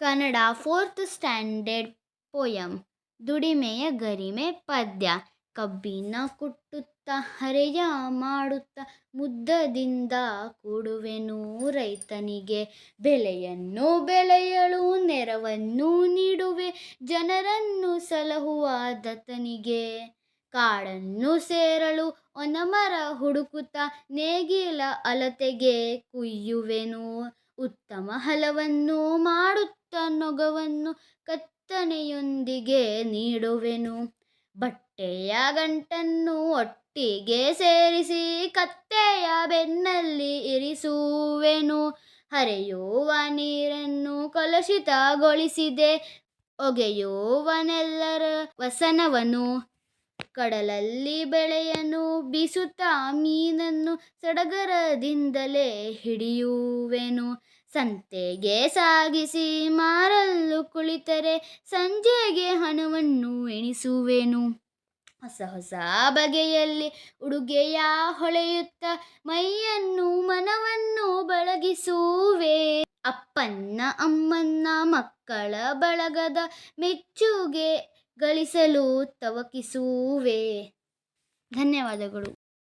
Kannada fourth standard poem ದುಡಿಮೆಯ ಗರಿಮೆ ಪದ್ಯ. ಕಬ್ಬಿನ ಕುಟ್ಟುತ್ತ, ಹರೆಯ ಮಾಡುತ್ತ, ಮುದ್ದದಿಂದ ಕೊಡುವೆನು ರೈತನಿಗೆ. ಬೆಲೆಯನ್ನು ಬೆಳೆಯಲು ನೆರವನ್ನು ನೀಡುವೆ. ಜನರನ್ನು ಸಲಹುವ ದತ್ತನಿಗೆ. ಕಾಡನ್ನು ಸೇರಲು ಒನಮರ ಹುಡುಕುತ್ತ, ನೇಗಿಲ ಅಲತೆಗೆ ಕುಯ್ಯುವೆನು. ಉತ್ತಮ ಹಲವನ್ನು ಮಾಡುತ್ತ ನೊಗವನ್ನು ಕತ್ತನೆಯೊಂದಿಗೆ ನೀಡುವೆನು. ಬಟ್ಟೆಯ ಗಂಟನ್ನು ಒಟ್ಟಿಗೆ ಸೇರಿಸಿ ಕತ್ತೆಯ ಬೆನ್ನಲ್ಲಿ ಇರಿಸುವೆನು. ಹರೆಯುವ ನೀರನ್ನು ಕಲುಷಿತಗೊಳಿಸಿದೆ. ಒಗೆಯುವನೆಲ್ಲರ ವಸನವನ್ನು ಕಡಲಲ್ಲಿ ಬಲೆಯನ್ನು ಬೀಸುತ್ತಾ ಮೀನನ್ನು ಸಡಗರದಿಂದಲೇ ಹಿಡಿಯುವೆನು. ಸಂತೆಗೆ ಸಾಗಿಸಿ ಮಾರಲು ಕುಳಿತರೆ ಸಂಜೆಗೆ ಹಣವನ್ನು ಎಣಿಸುವೆನು. ಹೊಸ ಹೊಸ ಬಗೆಯಲ್ಲಿ ಉಡುಗೆಯ ಹೊಳೆಯುತ್ತ ಮೈಯನ್ನು ಮನವನ್ನು ಬಳಗಿಸುವೆ. ಅಪ್ಪನ್ನ ಅಮ್ಮನ್ನ ಮಕ್ಕಳ ಬಳಗದ ಮೆಚ್ಚುಗೆ ಗಳಿಸಲು ತವಕಿಸುವೆ. ಧನ್ಯವಾದಗಳು.